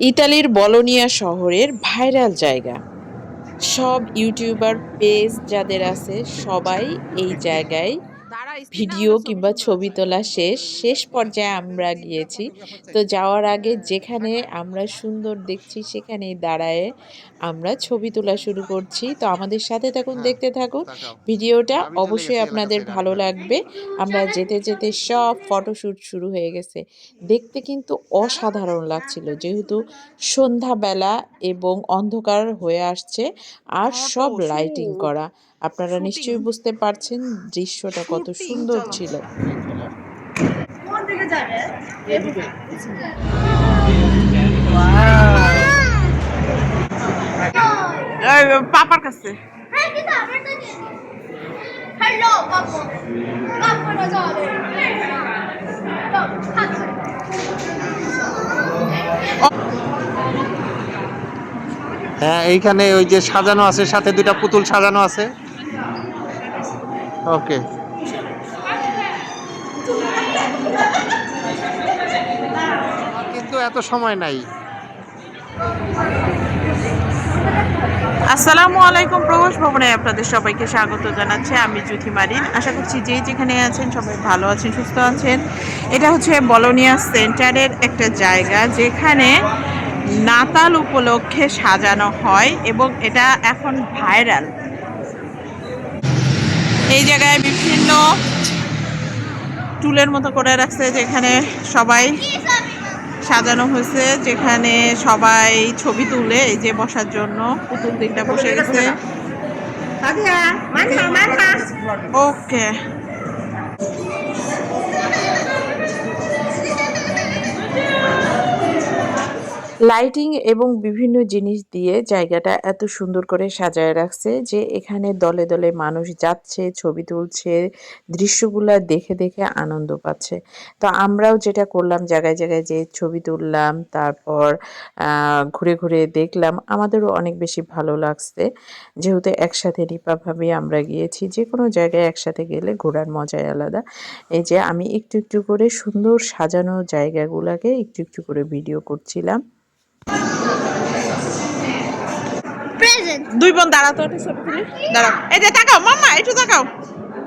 ইতালির বলোনিয়া শহরের ভাইরাল জায়গা। সব ইউটিউবার পেজ যাদের আছে সবাই এই জায়গায় ভিডিও কিংবা ছবি তোলা শেষ শেষ পর্যায়ে আমরা গিয়েছি। তো যাওয়ার আগে যেখানে আমরা সুন্দর দেখছি সেখানেই দাঁড়ায় আমরা ছবি তোলা শুরু করছি। তো আমাদের সাথে থাকুন দেখতে থাকুন। ভিডিওটা অবশ্যই আপনাদের ভালো লাগবে। আমরা যেতে যেতে সব ফটোশ্যুট শুরু হয়ে গেছে। দেখতে কিন্তু অসাধারণ লাগছিল যেহেতু সন্ধ্যাবেলা এবং অন্ধকার হয়ে আসছে আর সব লাইটিং করা। আপনারা নিশ্চয়ই বুঝতে পারছেন দৃশ্যটা কত সুন্দর ছিল। কোন দিকে যাবে? পাপার কাছে। হ্যাঁ। হ্যাঁ এইখানে ওই যে সাজানো আছে সাথে দুইটা পুতুল সাজানো আছে। ওকে কিন্তু এত সময় নাই। আসসালামু আলাইকুম প্রবাস ভবনে আপনাদের সবাইকে স্বাগত জানাচ্ছি। আমি জ্যোতি মারিন। আশা করছি যেই যেখানে আছেন সবাই ভালো আছেন সুস্থ আছেন। এটা হচ্ছে বলোনিয়া সেন্টারের একটা জায়গা যেখানে নাতাল উপলক্ষে সাজানো হয় এবং এটা এখন ভাইরাল। এই জায়গায় বিভিন্ন টুলের মতো করে রাখছে যেখানে সবাই সাজানো হয়েছে যেখানে সবাই ছবি তুলে এই যে বসার জন্য পুতুল তিনটা বসে গেছে ওকে লাইটিং এবং বিভিন্ন জিনিস দিয়ে জায়গাটা এত সুন্দর করে সাজায় রাখছে যে এখানে দলে দলে মানুষ যাচ্ছে, ছবি তুলছে, দৃশ্যগুলা দেখে দেখে আনন্দ পাচ্ছে। তো আমরাও যেটা করলাম, জায়গায় জায়গায় যে ছবি তুললাম, তারপর ঘুরে ঘুরে দেখলাম, আমাদেরও অনেক বেশি ভালো লাগছে। যেহেতু একসাথে নিপাভাবে আমরা গিয়েছি, যে কোনো জায়গায় একসাথে গেলে ঘোরার মজাই আলাদা। এই যে আমি একটু একটু করে সুন্দর সাজানো জায়গাগুলোকে একটু একটু করে ভিডিও করছিলাম। দুই বোন দাঁড়াও তো একটা ছবি তুলি। দাঁড়াও। এই যে তাকাও মাম্মা একটু তাকাও।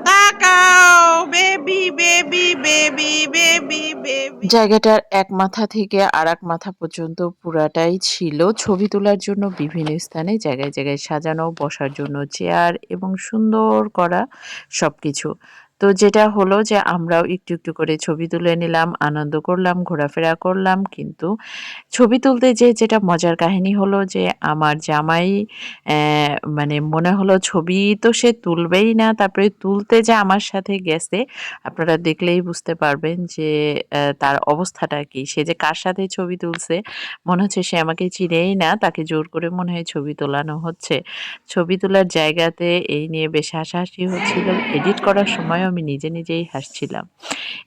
তাকাও baby baby baby baby baby জায়গাটার এক মাথা থেকে আর এক মাথা পর্যন্ত পুরাটাই ছিল ছবি তোলার জন্য বিভিন্ন স্থানে জায়গায় জায়গায় সাজানো বসার জন্য চেয়ার এবং সুন্দর করা সবকিছু। তো যেটা হলো যে আমরাও একটু একটু করে ছবি তুলে নিলাম, আনন্দ করলাম, ঘোরাফেরা করলাম, কিন্তু ছবি তুলতে যে যেটা মজার কাহিনী হলো যে আমার জামাই মানে মনে হলো ছবি তো সে তুলবেই না, তারপরে তুলতে যে আমার সাথে গেছে, আপনারা দেখলেই বুঝতে পারবেন যে তার অবস্থাটা কি। সে যে কার সাথে ছবি তুলছে, মনে হচ্ছে সে আমাকে চিনেই না, তাকে জোর করে মনে হয় ছবি তোলানো হচ্ছে। ছবি তোলার জায়গাতে এই নিয়ে বেশ হাসাহাসি হচ্ছিল। এডিট করার সময়ও আমি নিজে নিজেই হাসছিলাম।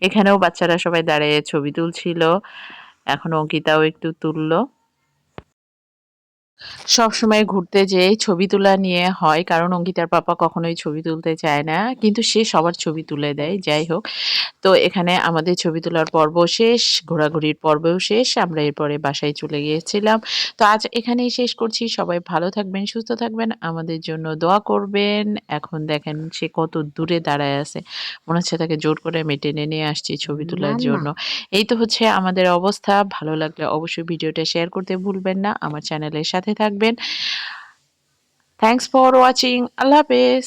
এখানেও বাচ্চারা সবাই দাঁড়িয়ে ছবি তুলছিল। এখন অঙ্কিতাও একটু তুললো। সব সময় ঘুরতে যেয়ে ছবি তোলা নিয়ে হয় কারণ অঙ্কিতার পাপা কখনোই ছবি তুলতে চায় না কিন্তু সে সবার ছবি তুলে দেয় যাই হোক। তো এখানে আমাদের ছবি তোলার পর্ব শেষ ঘোরাঘুরির পর্বও শেষ আমরা এরপরে বাসায় চলে গিয়েছিলাম। তো আজ এখানেই শেষ করছি সবাই ভালো থাকবেন সুস্থ থাকবেন আমাদের জন্য দোয়া করবেন। এখন দেখেন সে কত দূরে দাঁড়ায় আছে মনে হচ্ছে তাকে জোর করে আমি টেনে নিয়ে আসছি ছবি তোলার জন্য। এই তো হচ্ছে আমাদের অবস্থা ভালো লাগলে অবশ্যই ভিডিওটা শেয়ার করতে ভুলবেন না আমার চ্যানেলের সাথে থাকবেন থ্যাংকস ফর ওয়াচিং আল্লাহ হাফেজ